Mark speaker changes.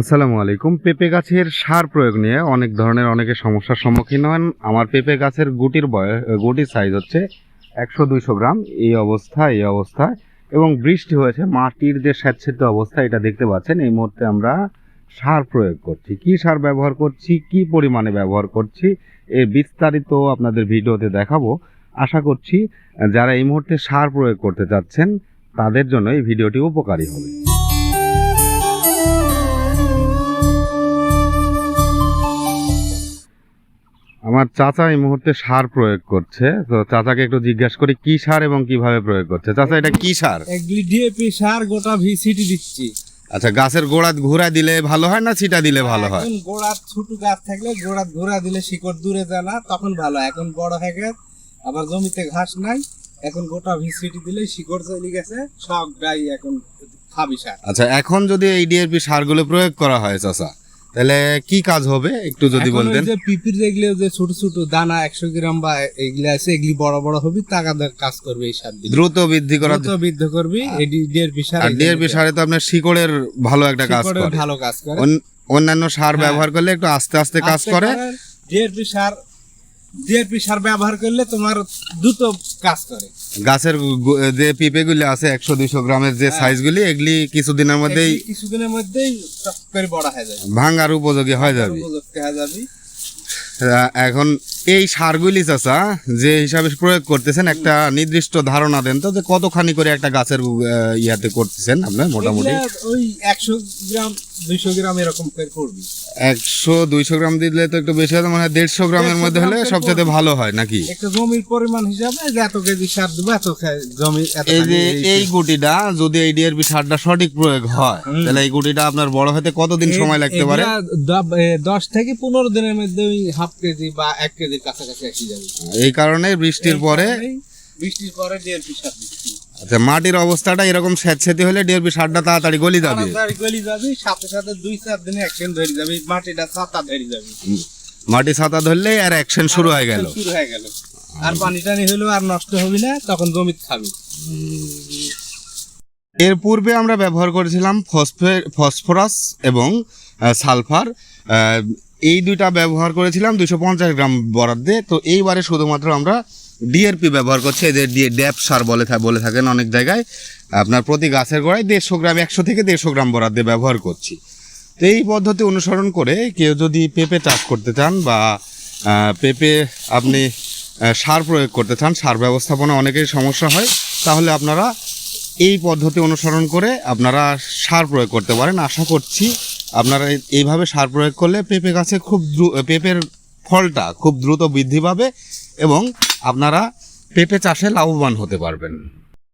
Speaker 1: আসসালামু আলাইকুম। পেঁপে গাছের সার প্রয়োগ নিয়ে অনেক ধরনের অনেকে সমস্যার সম্মুখীন হন। আমার পেঁপে গাছের গুটির বয়স গুটির সাইজ হচ্ছে একশো দুইশো গ্রাম। এই অবস্থা, এই অবস্থায় এবং বৃষ্টি হয়েছে, মাটির যে স্যাঁতস্যাঁত অবস্থা, এটা দেখতে পাচ্ছেন। এই মুহূর্তে আমরা সার প্রয়োগ করছি। কি সার ব্যবহার করছি, কি পরিমাণে ব্যবহার করছি, এর বিস্তারিত আপনাদের ভিডিওতে দেখাবো। আশা করছি, যারা এই মুহূর্তে সার প্রয়োগ করতে চাচ্ছেন, তাদের জন্য এই ভিডিওটি উপকারী হবে। আমার চাচা এই মুহূর্তে সার প্রয়োগ করছে। তো চাচাকে একটু জিজ্ঞাসা করি কি সার এবং কীভাবে প্রয়োগ করছে? চাচা এটা কি সার?
Speaker 2: এগুলি ডিএপি সার গোটা ভিসিটি দিচ্ছি।
Speaker 1: আচ্ছা গাছের গোড়াত ঘুরা দিলে ভালো হয় না ছিটা দিলে ভালো হয়?
Speaker 2: এখন গোড়ার ছোট গাছ থাকলে গোড়াত ঘোরা দিলে শিকড় দূরে যায় না তখন ভালো হয়। এখন বড় হয়ে গেছে আবার জমিতে ঘাস নাই এখন গোটা ভিসিটি দিলে শিকড় চলে গেছে সব গাই এখন খাবি সার।
Speaker 1: আচ্ছা এখন যদি এই ডিএপি সারগুলো প্রয়োগ করা হয় চাচা? তাহলে কি কাজ হবে? একটু যদি বলতেন।
Speaker 2: যে পিপির যেগুলো যে ছোট ছোট দানা একশো গ্রাম বা এগুলো আছে এগুলি বড় বড় হবে তাকা কাজ করবে এই সার
Speaker 1: দ্রুত বৃদ্ধি করা
Speaker 2: দ্রুত বৃদ্ধি করবি ডিএপি সার
Speaker 1: ডের সারে তো আপনার শিকড়ের ভালো একটা কাজ করে।
Speaker 2: ভালো কাজ করে।
Speaker 1: অন্যান্য সার
Speaker 2: হ্যাঁ।
Speaker 1: ব্যবহার করলে একটু আস্তে আস্তে কাজ করে।
Speaker 2: ডিএপি সার ডিএপি সার ব্যবহার করলে তোমার দ্রুত কাজ করে।
Speaker 1: গাছের গু- যে পিপেগুলি আছে একশো দুইশো গ্রামের যে
Speaker 2: হ্যাঁ।
Speaker 1: সাইজগুলি এগুলি কিছুদিনের মধ্যেই
Speaker 2: এগুলি কিছুদিনের মধ্যেই করে বড় হয়ে যাবে।
Speaker 1: ভাঙার উপযোগী হয়ে যাবে।
Speaker 2: উপযুক্ত হয়ে যাবে।
Speaker 1: আহ, এখন এই সারগুলি চাচা যে হিসাবে প্রয়োগ করতেছেন একটা নির্দিষ্ট ধারণা দেন তো যে কতখানি করে একটা গাছের আহ, ইয়াতে করতেছেন আপনার মোটামুটি?
Speaker 2: এগুলা ওই একশো গ্রাম দুইশো গ্রাম এরকম করে করবি।
Speaker 1: একশো দুইশো গ্রাম দিলে তো একটু বেশি হয় মানে দেড়শো গ্রামের মধ্যে হলে সবচেয়ে ভালো হয় নাকি?
Speaker 2: একটা জমির পরিমাণ হিসাবে এত কেজি সার দেবো এত জমি এত
Speaker 1: এই যে এই গুটিটা যদি এই ডিআরপি সারটা সঠিক প্রয়োগ হয় তাহলে এই গুটিটা আপনার বড় হতে কতদিন সময় লাগতে পারে?
Speaker 2: দশ থেকে পনেরো দিনের মধ্যে ওই হাফ কেজি বা এক কেজির কাছাকাছি এসে যাবে।
Speaker 1: এই কারণে বৃষ্টির পরে
Speaker 2: বৃষ্টির পরে ডিএপি সার
Speaker 1: আচ্ছা মাটির অবস্থাটা এরকম স্যাঁতস্যাঁতে হলে ডিআরপি সারটা তাড়াতাড়ি গলি যাবে।
Speaker 2: তাড়াতাড়ি গলি যাবে সাথে সাথে দুই চার দিনে অ্যাকশন ধরে যাবে মাটিটা ছাতা ধরে যাবে।
Speaker 1: মাটি ছাতা ধরলেই আর অ্যাকশন শুরু হয়ে গেল।
Speaker 2: শুরু হয়ে গেল। আর পানি টানি হলেও আর নষ্ট হবে না তখন জমি খাবে।
Speaker 1: এর পূর্বে আমরা ব্যবহার করেছিলাম ফসফে- ফসফরাস এবং সালফার। এই দুইটা ব্যবহার করেছিলাম দুশো পঞ্চাশ গ্রাম বরাদ্দে। তো এইবারে শুধুমাত্র আমরা ডিএরপি ব্যবহার করছে, এদের যে ডি- ড্যাপ সার বলে বলে থাকেন অনেক জায়গায়। আপনার প্রতি গাছের গোড়ায় দেড়শো গ্রাম, একশো থেকে দেড়শো গ্রাম বরাদ্দে ব্যবহার করছি। তো এই পদ্ধতি অনুসরণ করে কেউ যদি পেঁপে চাষ করতে চান বা পেঁপে আপনি সার প্রয়োগ করতে চান, সার ব্যবস্থাপনা অনেকের সমস্যা হয়, তাহলে আপনারা এই পদ্ধতি অনুসরণ করে আপনারা সার প্রয়োগ করতে পারেন। আশা করছি আপনারা এই- এইভাবে সার প্রয়োগ করলে পেঁপে গাছে খুব দ্রু- পেঁপের ফলটা খুব দ্রুত বৃদ্ধি পাবে এবং আপনারা পেঁপে চাষে লাভবান হতে পারবেন।